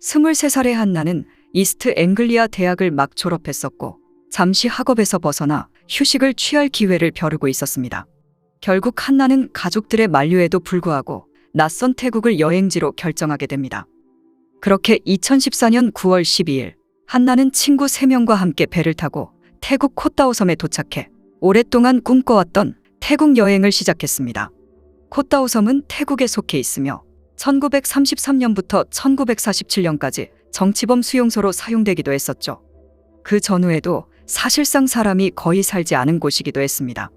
23살의 한나는 이스트 앵글리아 대학을 막 졸업했었고 잠시 학업에서 벗어나 휴식을 취할 기회를 벼르고 있었습니다. 결국 한나는 가족들의 만류에도 불구하고 낯선 태국을 여행지로 결정하게 됩니다. 그렇게 2014년 9월 12일 한나는 친구 3명과 함께 배를 타고 태국 콧다오 섬에 도착해 오랫동안 꿈꿔왔던 태국 여행을 시작했습니다. 콧다오 섬은 태국에 속해 있으며 1933년부터 1947년까지 정치범 수용소로 사용되기도 했었죠. 그 전후에도 사실상 사람이 거의 살지 않은 곳이기도 했습니다.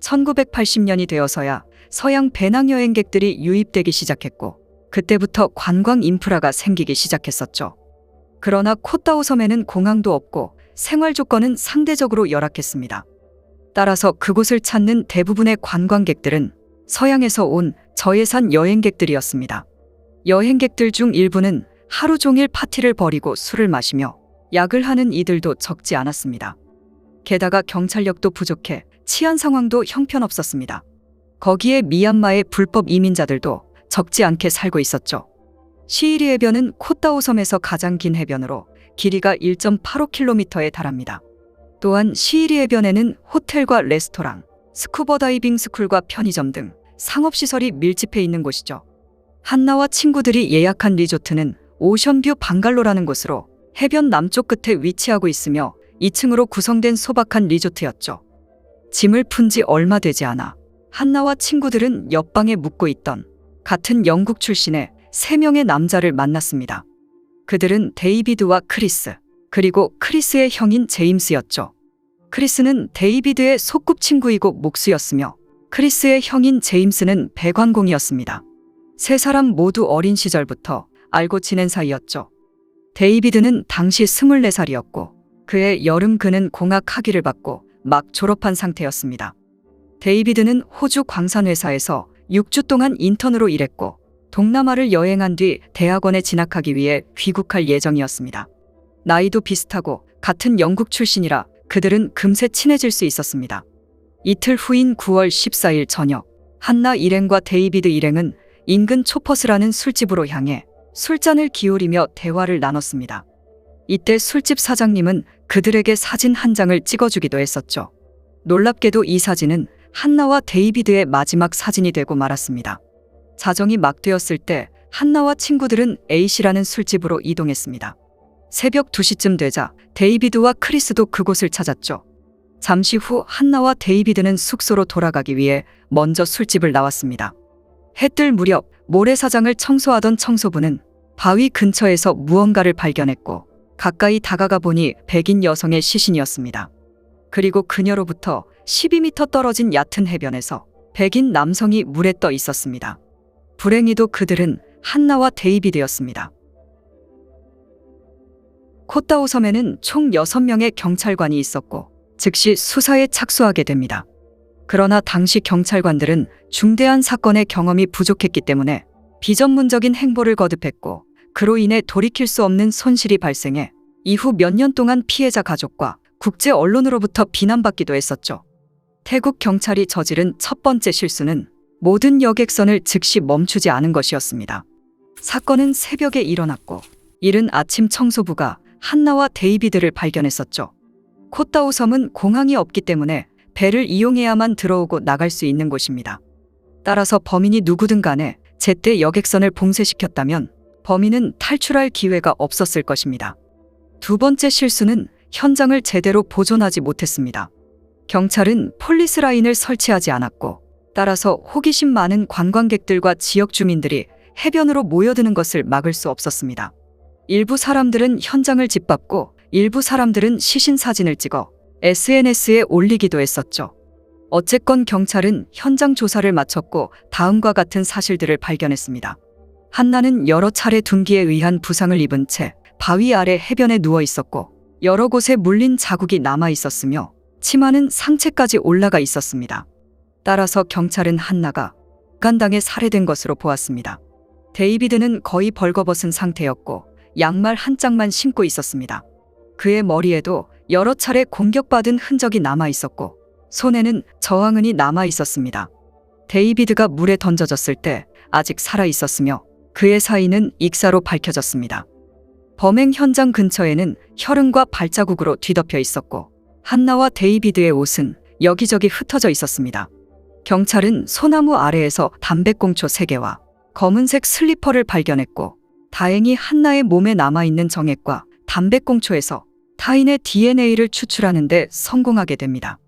1980년이 되어서야 서양 배낭여행객들이 유입되기 시작했고, 그때부터 관광 인프라가 생기기 시작했었죠. 그러나 콧다오 섬에는 공항도 없고 생활 조건은 상대적으로 열악했습니다. 따라서 그곳을 찾는 대부분의 관광객들은 서양에서 온 저예산 여행객들이었습니다. 여행객들 중 일부는 하루 종일 파티를 벌이고 술을 마시며 약을 하는 이들도 적지 않았습니다. 게다가 경찰력도 부족해 치안 상황도 형편없었습니다. 거기에 미얀마의 불법 이민자들도 적지 않게 살고 있었죠. 시이리 해변은 콧다오 섬에서 가장 긴 해변으로 길이가 1.85km에 달합니다. 또한 시이리 해변에는 호텔과 레스토랑, 스쿠버 다이빙 스쿨과 편의점 등 상업시설이 밀집해 있는 곳이죠. 한나와 친구들이 예약한 리조트는 오션뷰 방갈로라는 곳으로 해변 남쪽 끝에 위치하고 있으며 2층으로 구성된 소박한 리조트였죠. 짐을 푼 지 얼마 되지 않아 한나와 친구들은 옆방에 묵고 있던 같은 영국 출신의 세 명의 남자를 만났습니다. 그들은 데이비드와 크리스, 그리고 크리스의 형인 제임스였죠. 크리스는 데이비드의 소꿉친구이고 목수였으며 크리스의 형인 제임스는 배관공이었습니다. 세 사람 모두 어린 시절부터 알고 지낸 사이였죠. 데이비드는 당시 24살이었고 그의 여름 그는 공학 학위를 받고 막 졸업한 상태였습니다. 데이비드는 호주 광산회사에서 6주 동안 인턴으로 일했고 동남아를 여행한 뒤 대학원에 진학하기 위해 귀국할 예정이었습니다. 나이도 비슷하고 같은 영국 출신이라 그들은 금세 친해질 수 있었습니다. 이틀 후인 9월 14일 저녁, 한나 일행과 데이비드 일행은 인근 초퍼스라는 술집으로 향해 술잔을 기울이며 대화를 나눴습니다. 이때 술집 사장님은 그들에게 사진 한 장을 찍어주기도 했었죠. 놀랍게도 이 사진은 한나와 데이비드의 마지막 사진이 되고 말았습니다. 자정이 막 되었을 때 한나와 친구들은 A씨라는 술집으로 이동했습니다. 새벽 2시쯤 되자 데이비드와 크리스도 그곳을 찾았죠. 잠시 후 한나와 데이비드는 숙소로 돌아가기 위해 먼저 술집을 나왔습니다. 해 뜰 무렵 모래사장을 청소하던 청소부는 바위 근처에서 무언가를 발견했고 가까이 다가가 보니 백인 여성의 시신이었습니다. 그리고 그녀로부터 12m 떨어진 얕은 해변에서 백인 남성이 물에 떠 있었습니다. 불행히도 그들은 한나와 데이비드였습니다. 콧다오 섬에는 총 6명의 경찰관이 있었고 즉시 수사에 착수하게 됩니다. 그러나 당시 경찰관들은 중대한 사건의 경험이 부족했기 때문에 비전문적인 행보를 거듭했고 그로 인해 돌이킬 수 없는 손실이 발생해 이후 몇 년 동안 피해자 가족과 국제 언론으로부터 비난받기도 했었죠. 태국 경찰이 저지른 첫 번째 실수는 모든 여객선을 즉시 멈추지 않은 것이었습니다. 사건은 새벽에 일어났고 이른 아침 청소부가 한나와 데이비드를 발견했었죠. 콧다오 섬은 공항이 없기 때문에 배를 이용해야만 들어오고 나갈 수 있는 곳입니다. 따라서 범인이 누구든 간에 제때 여객선을 봉쇄시켰다면 범인은 탈출할 기회가 없었을 것입니다. 두 번째 실수는 현장을 제대로 보존하지 못했습니다. 경찰은 폴리스 라인을 설치하지 않았고 따라서 호기심 많은 관광객들과 지역 주민들이 해변으로 모여드는 것을 막을 수 없었습니다. 일부 사람들은 현장을 짓밟고 일부 사람들은 시신 사진을 찍어 SNS에 올리기도 했었죠. 어쨌건 경찰은 현장 조사를 마쳤고 다음과 같은 사실들을 발견했습니다. 한나는 여러 차례 둔기에 의한 부상을 입은 채 바위 아래 해변에 누워 있었고 여러 곳에 물린 자국이 남아 있었으며 치마는 상체까지 올라가 있었습니다. 따라서 경찰은 한나가 간당에 살해된 것으로 보았습니다. 데이비드는 거의 벌거벗은 상태였고 양말 한 짝만 신고 있었습니다. 그의 머리에도 여러 차례 공격받은 흔적이 남아 있었고 손에는 저항은이 남아 있었습니다. 데이비드가 물에 던져졌을 때 아직 살아 있었으며 그의 사인은 익사로 밝혀졌습니다. 범행 현장 근처에는 혈흔과 발자국으로 뒤덮여 있었고 한나와 데이비드의 옷은 여기저기 흩어져 있었습니다. 경찰은 소나무 아래에서 담배꽁초 3개와 검은색 슬리퍼를 발견했고 다행히 한나의 몸에 남아있는 정액과 담배꽁초에서 타인의 DNA를 추출하는데 성공하게 됩니다.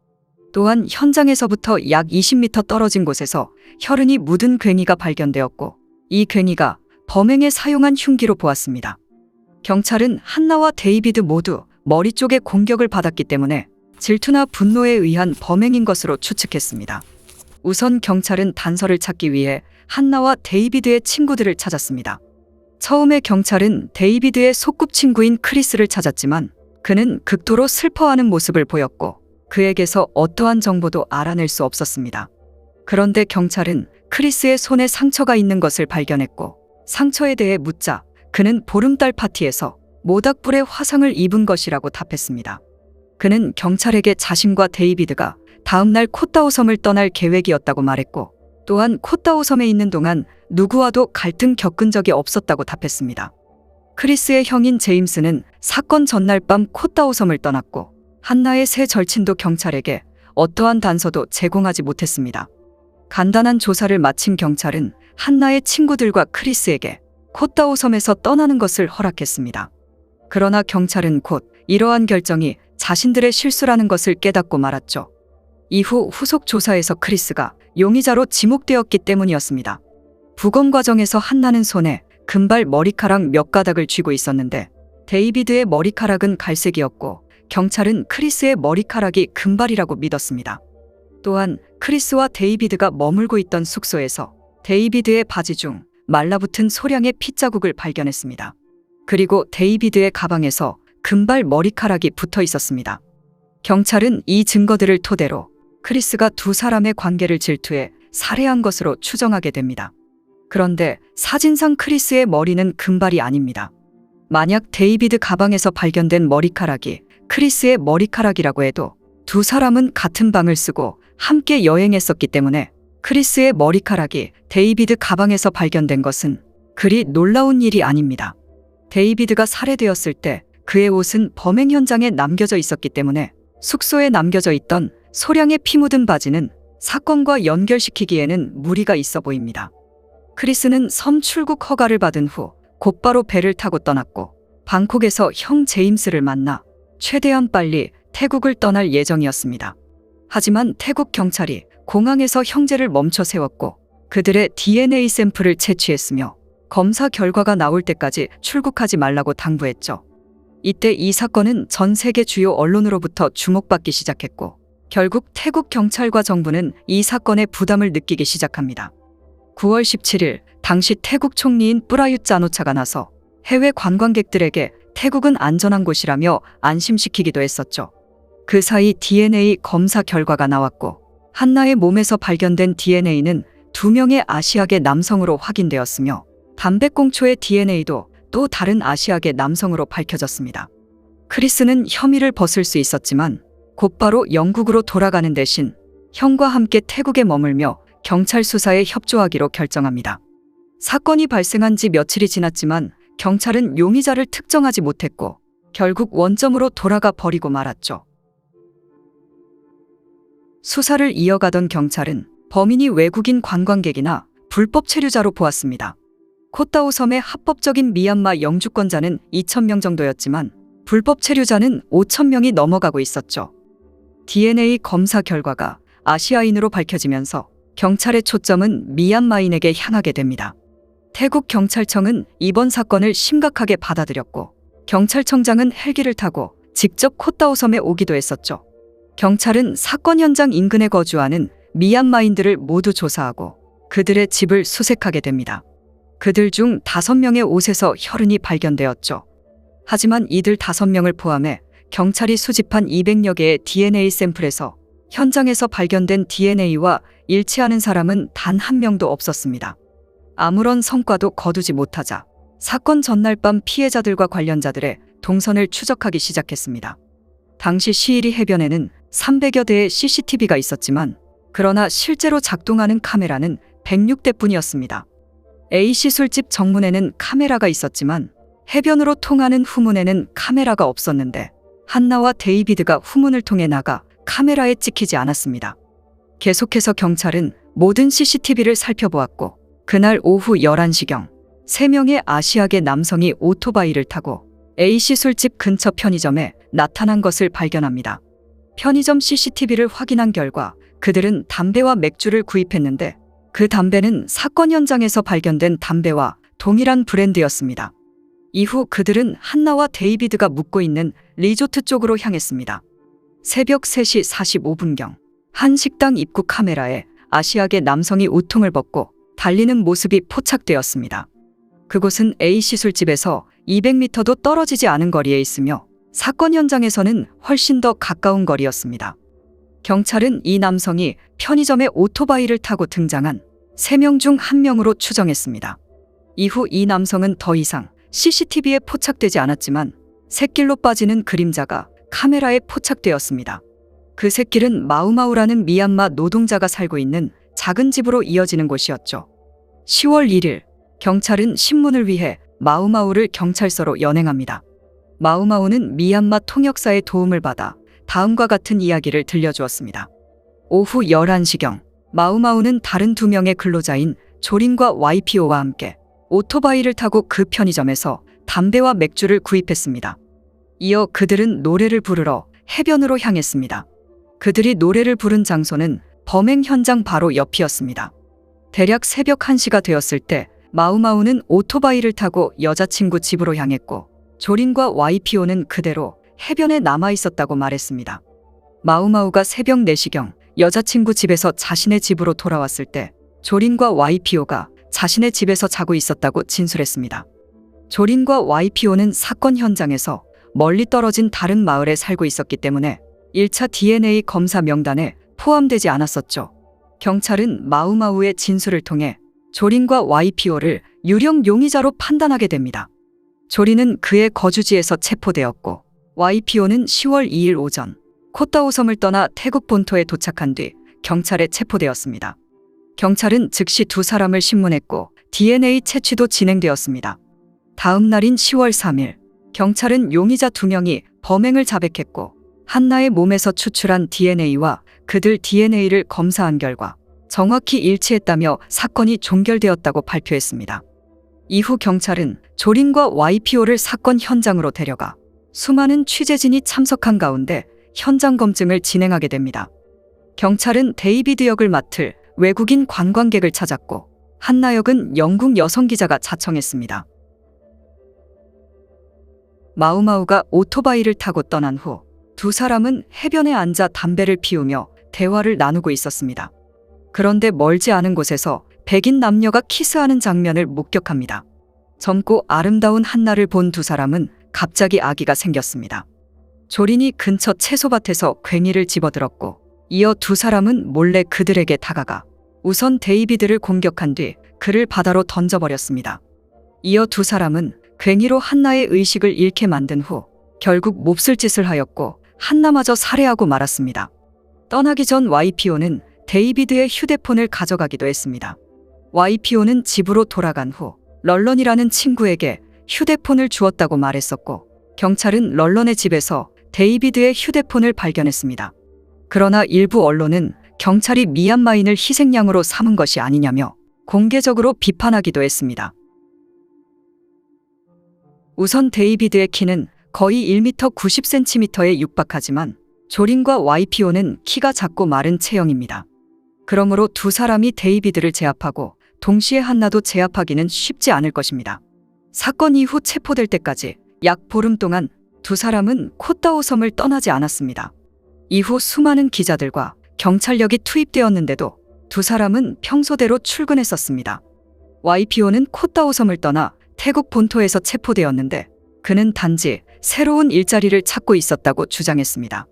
또한 현장에서부터 약 20m 떨어진 곳에서 혈흔이 묻은 괭이가 발견되었고 이 괭이가 범행에 사용한 흉기로 보았습니다. 경찰은 한나와 데이비드 모두 머리 쪽에 공격을 받았기 때문에 질투나 분노에 의한 범행인 것으로 추측했습니다. 우선 경찰은 단서를 찾기 위해 한나와 데이비드의 친구들을 찾았습니다. 처음에 경찰은 데이비드의 소꿉친구인 크리스를 찾았지만 그는 극도로 슬퍼하는 모습을 보였고 그에게서 어떠한 정보도 알아낼 수 없었습니다. 그런데 경찰은 크리스의 손에 상처가 있는 것을 발견했고 상처에 대해 묻자 그는 보름달 파티에서 모닥불에 화상을 입은 것이라고 답했습니다. 그는 경찰에게 자신과 데이비드가 다음날 코타오 섬을 떠날 계획이었다고 말했고 또한 코타오 섬에 있는 동안 누구와도 갈등 겪은 적이 없었다고 답했습니다. 크리스의 형인 제임스는 사건 전날 밤 코타오 섬을 떠났고 한나의 새 절친도 경찰에게 어떠한 단서도 제공하지 못했습니다. 간단한 조사를 마친 경찰은 한나의 친구들과 크리스에게 코타오 섬에서 떠나는 것을 허락했습니다. 그러나 경찰은 곧 이러한 결정이 자신들의 실수라는 것을 깨닫고 말았죠. 이후 후속 조사에서 크리스가 용의자로 지목되었기 때문이었습니다. 부검 과정에서 한나는 손에 금발 머리카락 몇 가닥을 쥐고 있었는데 데이비드의 머리카락은 갈색이었고 경찰은 크리스의 머리카락이 금발이라고 믿었습니다. 또한 크리스와 데이비드가 머물고 있던 숙소에서 데이비드의 바지 중 말라붙은 소량의 핏자국을 발견했습니다. 그리고 데이비드의 가방에서 금발 머리카락이 붙어 있었습니다. 경찰은 이 증거들을 토대로 크리스가 두 사람의 관계를 질투해 살해한 것으로 추정하게 됩니다. 그런데 사진상 크리스의 머리는 금발이 아닙니다. 만약 데이비드 가방에서 발견된 머리카락이 크리스의 머리카락이라고 해도 두 사람은 같은 방을 쓰고 함께 여행했었기 때문에 크리스의 머리카락이 데이비드 가방에서 발견된 것은 그리 놀라운 일이 아닙니다. 데이비드가 살해되었을 때 그의 옷은 범행 현장에 남겨져 있었기 때문에 숙소에 남겨져 있던 소량의 피 묻은 바지는 사건과 연결시키기에는 무리가 있어 보입니다. 크리스는 섬 출국 허가를 받은 후 곧바로 배를 타고 떠났고 방콕에서 형 제임스를 만나 최대한 빨리 태국을 떠날 예정이었습니다. 하지만 태국 경찰이 공항에서 형제를 멈춰 세웠고 그들의 DNA 샘플을 채취했으며 검사 결과가 나올 때까지 출국하지 말라고 당부했죠. 이때 이 사건은 전 세계 주요 언론으로부터 주목받기 시작했고 결국 태국 경찰과 정부는 이 사건의 부담을 느끼기 시작합니다. 9월 17일 당시 태국 총리인 뿌라윳 짜노차가 나서 해외 관광객들에게 태국은 안전한 곳이라며 안심시키기도 했었죠. 그 사이 DNA 검사 결과가 나왔고 한나의 몸에서 발견된 DNA는 두 명의 아시아계 남성으로 확인되었으며 담배꽁초의 DNA도 또 다른 아시아계 남성으로 밝혀졌습니다. 크리스는 혐의를 벗을 수 있었지만 곧바로 영국으로 돌아가는 대신 형과 함께 태국에 머물며 경찰 수사에 협조하기로 결정합니다. 사건이 발생한 지 며칠이 지났지만 경찰은 용의자를 특정하지 못했고 결국 원점으로 돌아가 버리고 말았죠. 수사를 이어가던 경찰은 범인이 외국인 관광객이나 불법 체류자로 보았습니다. 코타오 섬의 합법적인 미얀마 영주권자는 2,000명 정도였지만 불법 체류자는 5,000명이 넘어가고 있었죠. DNA 검사 결과가 아시아인으로 밝혀지면서 경찰의 초점은 미얀마인에게 향하게 됩니다. 태국 경찰청은 이번 사건을 심각하게 받아들였고 경찰청장은 헬기를 타고 직접 코타오 섬에 오기도 했었죠. 경찰은 사건 현장 인근에 거주하는 미얀마인들을 모두 조사하고 그들의 집을 수색하게 됩니다. 그들 중 다섯 명의 옷에서 혈흔이 발견되었죠. 하지만 이들 다섯 명을 포함해 경찰이 수집한 200여 개의 DNA 샘플에서 현장에서 발견된 DNA와 일치하는 사람은 단 한 명도 없었습니다. 아무런 성과도 거두지 못하자 사건 전날 밤 피해자들과 관련자들의 동선을 추적하기 시작했습니다. 당시 시일이 해변에는 300여 대의 CCTV가 있었지만 그러나 실제로 작동하는 카메라는 106대 뿐이었습니다. A씨 술집 정문에는 카메라가 있었지만 해변으로 통하는 후문에는 카메라가 없었는데 한나와 데이비드가 후문을 통해 나가 카메라에 찍히지 않았습니다. 계속해서 경찰은 모든 CCTV를 살펴보았고 그날 오후 11시경 세명의 아시아계 남성이 오토바이를 타고 A씨 술집 근처 편의점에 나타난 것을 발견합니다. 편의점 CCTV를 확인한 결과 그들은 담배와 맥주를 구입했는데 그 담배는 사건 현장에서 발견된 담배와 동일한 브랜드였습니다. 이후 그들은 한나와 데이비드가 묵고 있는 리조트 쪽으로 향했습니다. 새벽 3시 45분경 한 식당 입구 카메라에 아시아계 남성이 우통을 벗고 달리는 모습이 포착되었습니다. 그곳은 A씨 술집에서 200m도 떨어지지 않은 거리에 있으며 사건 현장에서는 훨씬 더 가까운 거리였습니다. 경찰은 이 남성이 편의점에 오토바이를 타고 등장한 3명 중 1명으로 추정했습니다. 이후 이 남성은 더 이상 CCTV에 포착되지 않았지만 샛길로 빠지는 그림자가 카메라에 포착되었습니다. 그 샛길은 마우마우라는 미얀마 노동자가 살고 있는 작은 집으로 이어지는 곳이었죠. 10월 1일 경찰은 신문을 위해 마우마우를 경찰서로 연행합니다. 마우마우는 미얀마 통역사의 도움을 받아 다음과 같은 이야기를 들려주었습니다. 오후 11시경 마우마우는 다른 두 명의 근로자인 조린과 YPO와 함께 오토바이를 타고 그 편의점에서 담배와 맥주를 구입했습니다. 이어 그들은 노래를 부르러 해변으로 향했습니다. 그들이 노래를 부른 장소는 범행 현장 바로 옆이었습니다. 대략 새벽 1시가 되었을 때 마우마우는 오토바이를 타고 여자친구 집으로 향했고 조린과 YPO는 그대로 해변에 남아 있었다고 말했습니다. 마우마우가 새벽 4시경 여자친구 집에서 자신의 집으로 돌아왔을 때 조린과 YPO가 자신의 집에서 자고 있었다고 진술했습니다. 조린과 YPO는 사건 현장에서 멀리 떨어진 다른 마을에 살고 있었기 때문에 1차 DNA 검사 명단에 포함되지 않았었죠. 경찰은 마우마우의 진술을 통해 조린과 YPO를 유령 용의자로 판단하게 됩니다. 조린은 그의 거주지에서 체포되었고 YPO는 10월 2일 오전 코타오 섬을 떠나 태국 본토에 도착한 뒤 경찰에 체포되었습니다. 경찰은 즉시 두 사람을 신문했고 DNA 채취도 진행되었습니다. 다음 날인 10월 3일 경찰은 용의자 두 명이 범행을 자백했고 한나의 몸에서 추출한 DNA와 그들 DNA를 검사한 결과 정확히 일치했다며 사건이 종결되었다고 발표했습니다. 이후 경찰은 조린과 YPO를 사건 현장으로 데려가 수많은 취재진이 참석한 가운데 현장 검증을 진행하게 됩니다. 경찰은 데이비드 역을 맡을 외국인 관광객을 찾았고 한나 역은 영국 여성 기자가 자청했습니다. 마우마우가 오토바이를 타고 떠난 후 두 사람은 해변에 앉아 담배를 피우며 대화를 나누고 있었습니다. 그런데 멀지 않은 곳에서 백인 남녀가 키스하는 장면을 목격합니다. 젊고 아름다운 한나를 본 두 사람은 갑자기 아기가 생겼습니다. 조린이 근처 채소밭에서 괭이를 집어들었고 이어 두 사람은 몰래 그들에게 다가가 우선 데이비드를 공격한 뒤 그를 바다로 던져버렸습니다. 이어 두 사람은 괭이로 한나의 의식을 잃게 만든 후 결국 몹쓸 짓을 하였고 한나마저 살해하고 말았습니다. 떠나기 전 YPO는 데이비드의 휴대폰을 가져가기도 했습니다. YPO는 집으로 돌아간 후 럴런이라는 친구에게 휴대폰을 주었다고 말했었고 경찰은 럴런의 집에서 데이비드의 휴대폰을 발견했습니다. 그러나 일부 언론은 경찰이 미얀마인을 희생양으로 삼은 것이 아니냐며 공개적으로 비판하기도 했습니다. 우선 데이비드의 키는 거의 1m 90cm에 육박하지만 조린과 YPO는 키가 작고 마른 체형입니다. 그러므로 두 사람이 데이비드를 제압하고 동시에 한나도 제압하기는 쉽지 않을 것입니다. 사건 이후 체포될 때까지 약 보름 동안 두 사람은 코타오 섬을 떠나지 않았습니다. 이후 수많은 기자들과 경찰력이 투입되었는데도 두 사람은 평소대로 출근했었습니다. YPO는 코타오 섬을 떠나 태국 본토에서 체포되었는데 그는 단지 새로운 일자리를 찾고 있었다고 주장했습니다.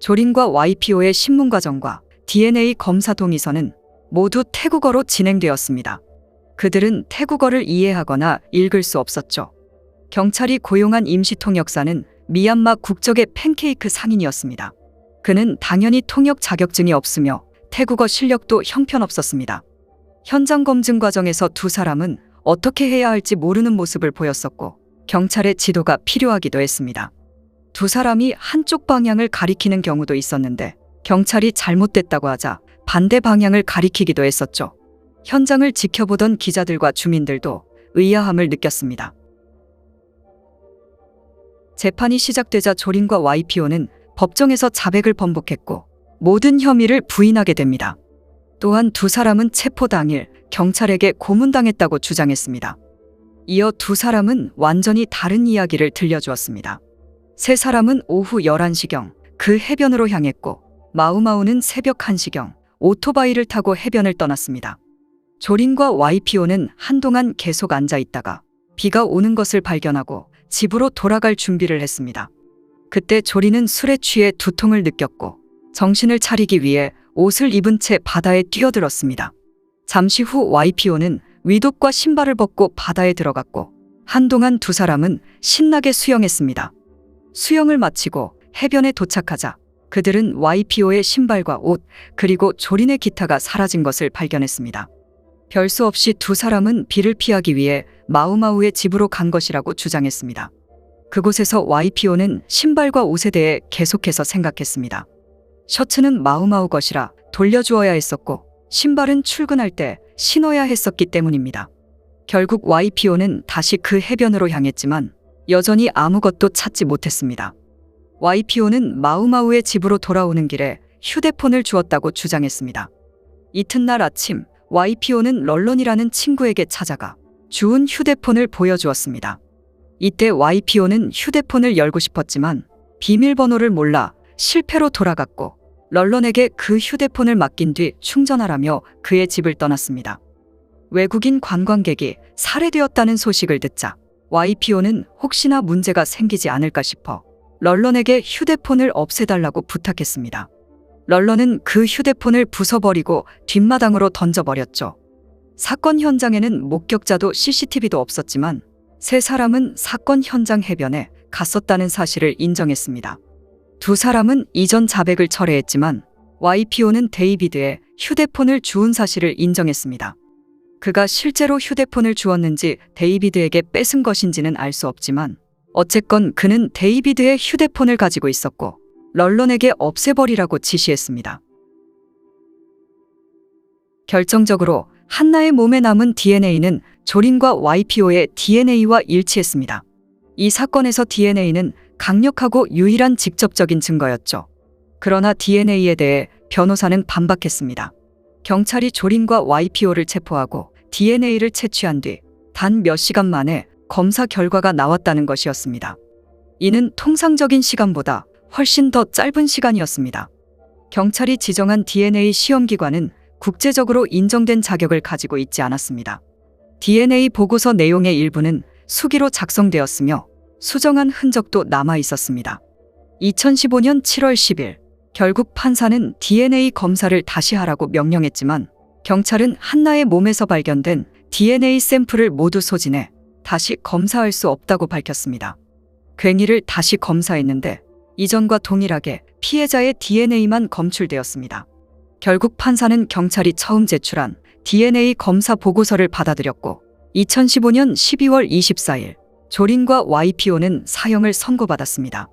조린과 YPO의 신문 과정과 DNA 검사 동의서는 모두 태국어로 진행되었습니다. 그들은 태국어를 이해하거나 읽을 수 없었죠. 경찰이 고용한 임시 통역사는 미얀마 국적의 팬케이크 상인이었습니다. 그는 당연히 통역 자격증이 없으며 태국어 실력도 형편없었습니다. 현장 검증 과정에서 두 사람은 어떻게 해야 할지 모르는 모습을 보였었고 경찰의 지도가 필요하기도 했습니다. 두 사람이 한쪽 방향을 가리키는 경우도 있었는데 경찰이 잘못됐다고 하자 반대 방향을 가리키기도 했었죠. 현장을 지켜보던 기자들과 주민들도 의아함을 느꼈습니다. 재판이 시작되자 조린과 YPO는 법정에서 자백을 번복했고 모든 혐의를 부인하게 됩니다. 또한 두 사람은 체포 당일 경찰에게 고문당했다고 주장했습니다. 이어 두 사람은 완전히 다른 이야기를 들려주었습니다. 세 사람은 오후 11시경 그 해변으로 향했고 마우마우는 새벽 1시경 오토바이를 타고 해변을 떠났습니다. 조린과 YPO는 한동안 계속 앉아 있다가 비가 오는 것을 발견하고 집으로 돌아갈 준비를 했습니다. 그때 조린은 술에 취해 두통을 느꼈고 정신을 차리기 위해 옷을 입은 채 바다에 뛰어들었습니다. 잠시 후 YPO는 위독과 신발을 벗고 바다에 들어갔고 한동안 두 사람은 신나게 수영했습니다. 수영을 마치고 해변에 도착하자 그들은 YPO의 신발과 옷 그리고 조린의 기타가 사라진 것을 발견했습니다. 별수 없이 두 사람은 비를 피하기 위해 마우마우의 집으로 간 것이라고 주장했습니다. 그곳에서 YPO는 신발과 옷에 대해 계속해서 생각했습니다. 셔츠는 마우마우 것이라 돌려주어야 했었고 신발은 출근할 때 신어야 했었기 때문입니다. 결국 YPO는 다시 그 해변으로 향했지만 여전히 아무것도 찾지 못했습니다. YPO는 마우마우의 집으로 돌아오는 길에 휴대폰을 주었다고 주장했습니다. 이튿날 아침 YPO는 럴런이라는 친구에게 찾아가 주운 휴대폰을 보여주었습니다. 이때 YPO는 휴대폰을 열고 싶었지만 비밀번호를 몰라 실패로 돌아갔고 럴런에게 그 휴대폰을 맡긴 뒤 충전하라며 그의 집을 떠났습니다. 외국인 관광객이 살해되었다는 소식을 듣자 YPO는 혹시나 문제가 생기지 않을까 싶어 럴런에게 휴대폰을 없애달라고 부탁했습니다. 럴런은 그 휴대폰을 부숴버리고 뒷마당으로 던져버렸죠. 사건 현장에는 목격자도 CCTV도 없었지만 세 사람은 사건 현장 해변에 갔었다는 사실을 인정했습니다. 두 사람은 이전 자백을 철회했지만 YPO는 데이비드의 휴대폰을 주운 사실을 인정했습니다. 그가 실제로 휴대폰을 주었는지 데이비드에게 뺏은 것인지는 알 수 없지만 어쨌건 그는 데이비드의 휴대폰을 가지고 있었고 럴런에게 없애버리라고 지시했습니다. 결정적으로 한나의 몸에 남은 DNA는 조린과 YPO의 DNA와 일치했습니다. 이 사건에서 DNA는 강력하고 유일한 직접적인 증거였죠. 그러나 DNA에 대해 변호사는 반박했습니다. 경찰이 조린과 YPO를 체포하고 DNA를 채취한 뒤 단 몇 시간 만에 검사 결과가 나왔다는 것이었습니다. 이는 통상적인 시간보다 훨씬 더 짧은 시간이었습니다. 경찰이 지정한 DNA 시험 기관은 국제적으로 인정된 자격을 가지고 있지 않았습니다. DNA 보고서 내용의 일부는 수기로 작성되었으며 수정한 흔적도 남아 있었습니다. 2015년 7월 10일 결국 판사는 DNA 검사를 다시 하라고 명령했지만 경찰은 한나의 몸에서 발견된 DNA 샘플을 모두 소진해 다시 검사할 수 없다고 밝혔습니다. 괭이를 다시 검사했는데 이전과 동일하게 피해자의 DNA만 검출되었습니다. 결국 판사는 경찰이 처음 제출한 DNA 검사 보고서를 받아들였고 2015년 12월 24일 조린과 YPO는 사형을 선고받았습니다.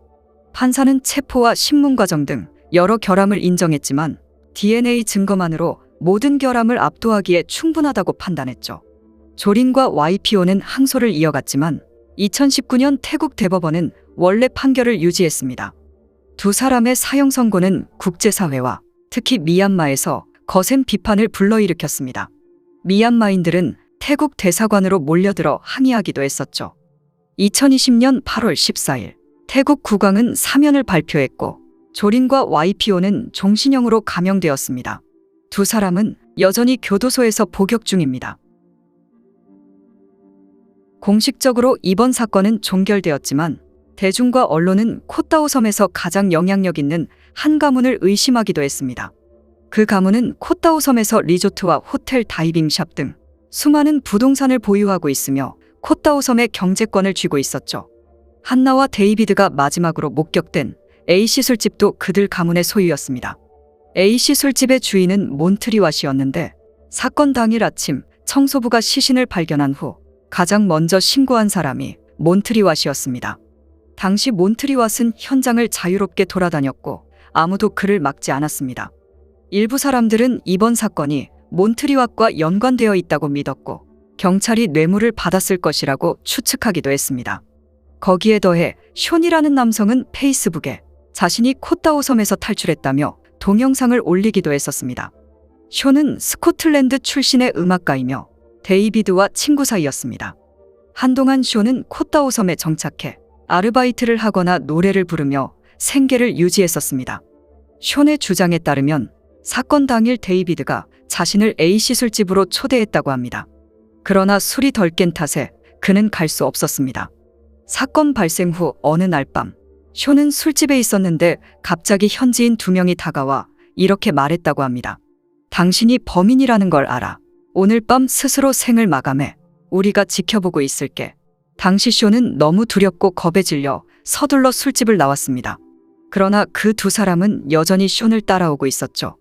판사는 체포와 신문 과정 등 여러 결함을 인정했지만 DNA 증거만으로 모든 결함을 압도하기에 충분하다고 판단했죠. 조린과 YPO는 항소를 이어갔지만 2019년 태국 대법원은 원래 판결을 유지했습니다. 두 사람의 사형 선고는 국제사회와 특히 미얀마에서 거센 비판을 불러일으켰습니다. 미얀마인들은 태국 대사관으로 몰려들어 항의하기도 했었죠. 2020년 8월 14일 태국 국왕은 사면을 발표했고 조린과 YPO는 종신형으로 감형되었습니다. 두 사람은 여전히 교도소에서 복역 중입니다. 공식적으로 이번 사건은 종결되었지만 대중과 언론은 콧다오 섬에서 가장 영향력 있는 한 가문을 의심하기도 했습니다. 그 가문은 콧다오 섬에서 리조트와 호텔 다이빙샵 등 수많은 부동산을 보유하고 있으며 콧다오 섬의 경제권을 쥐고 있었죠. 한나와 데이비드가 마지막으로 목격된 A씨 술집도 그들 가문의 소유였습니다. A씨 술집의 주인은 몬트리와 씨였는데 사건 당일 아침 청소부가 시신을 발견한 후 가장 먼저 신고한 사람이 몬트리왓이었습니다. 당시 몬트리왓은 현장을 자유롭게 돌아다녔고 아무도 그를 막지 않았습니다. 일부 사람들은 이번 사건이 몬트리왓과 연관되어 있다고 믿었고 경찰이 뇌물을 받았을 것이라고 추측하기도 했습니다. 거기에 더해 쇼니라는 남성은 페이스북에 자신이 코타오 섬에서 탈출했다며 동영상을 올리기도 했었습니다. 쇼는 스코틀랜드 출신의 음악가이며 데이비드와 친구 사이였습니다. 한동안 쇼는 코타오 섬에 정착해 아르바이트를 하거나 노래를 부르며 생계를 유지했었습니다. 쇼의 주장에 따르면 사건 당일 데이비드가 자신을 A씨 술집으로 초대했다고 합니다. 그러나 술이 덜 깬 탓에 그는 갈 수 없었습니다. 사건 발생 후 어느 날 밤, 쇼는 술집에 있었는데 갑자기 현지인 두 명이 다가와 이렇게 말했다고 합니다. 당신이 범인이라는 걸 알아. 오늘 밤 스스로 생을 마감해. 우리가 지켜보고 있을게. 당시 쇼는 너무 두렵고 겁에 질려 서둘러 술집을 나왔습니다. 그러나 그 두 사람은 여전히 쇼를 따라오고 있었죠.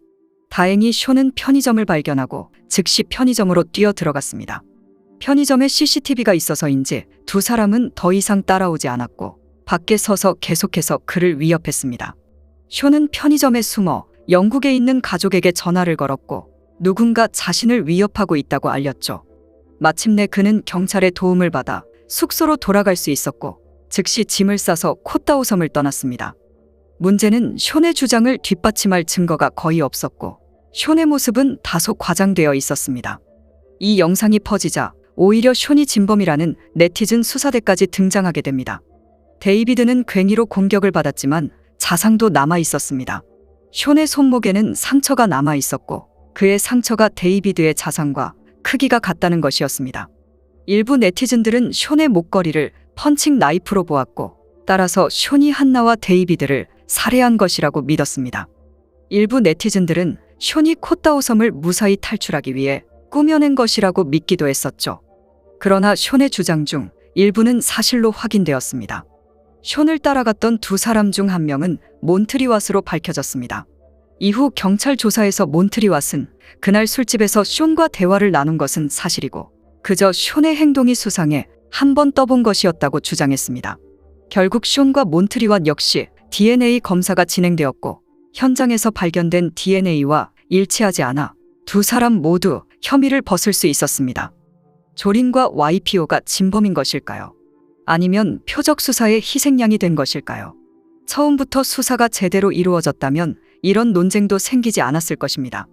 다행히 쇼는 편의점을 발견하고 즉시 편의점으로 뛰어 들어갔습니다. 편의점에 CCTV가 있어서인지 두 사람은 더 이상 따라오지 않았고 밖에 서서 계속해서 그를 위협했습니다. 쇼는 편의점에 숨어 영국에 있는 가족에게 전화를 걸었고 누군가 자신을 위협하고 있다고 알렸죠. 마침내 그는 경찰의 도움을 받아 숙소로 돌아갈 수 있었고 즉시 짐을 싸서 코타오 섬을 떠났습니다. 문제는 쇼의 주장을 뒷받침할 증거가 거의 없었고 쇼의 모습은 다소 과장되어 있었습니다. 이 영상이 퍼지자 오히려 쇼니 진범이라는 네티즌 수사대까지 등장하게 됩니다. 데이비드는 괭이로 공격을 받았지만 자상도 남아 있었습니다. 쇼의 손목에는 상처가 남아 있었고 그의 상처가 데이비드의 자상과 크기가 같다는 것이었습니다. 일부 네티즌들은 쇼의 목걸이를 펀칭 나이프로 보았고 따라서 쇼니 한나와 데이비드를 살해한 것이라고 믿었습니다. 일부 네티즌들은 쇼니 코타오 섬을 무사히 탈출하기 위해 꾸며낸 것이라고 믿기도 했었죠. 그러나 쇼의 주장 중 일부는 사실로 확인되었습니다. 쇼를 따라갔던 두 사람 중 한 명은 몬트리왓으로 밝혀졌습니다. 이후 경찰 조사에서 몬트리왓은 그날 술집에서 쇼과 대화를 나눈 것은 사실이고 그저 쇼의 행동이 수상해 한 번 떠본 것이었다고 주장했습니다. 결국 쇼과 몬트리왓 역시 DNA 검사가 진행되었고 현장에서 발견된 DNA와 일치하지 않아 두 사람 모두 혐의를 벗을 수 있었습니다. 조린과 YPO가 진범인 것일까요? 아니면 표적 수사의 희생양이 된 것일까요? 처음부터 수사가 제대로 이루어졌다면 이런 논쟁도 생기지 않았을 것입니다.